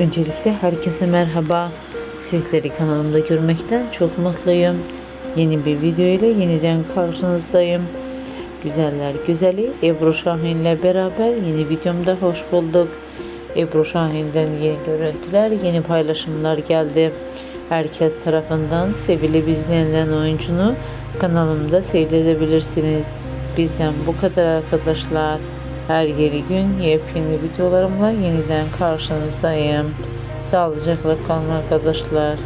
Öncelikle herkese merhaba. Sizleri kanalımda görmekten çok mutluyum. Yeni bir video ile yeniden karşınızdayım. Güzeller güzeli Ebru Şahin ile beraber yeni videomda hoş bulduk. Ebru Şahin'den yeni görüntüler, yeni paylaşımlar geldi. Herkes tarafından sevilip izlenilen oyuncunu kanalımda seyredebilirsiniz. Bizden bu kadar arkadaşlar. Her yeni gün yepyeni videolarımla yeniden karşınızdayım. Sağlıcakla kalın arkadaşlar.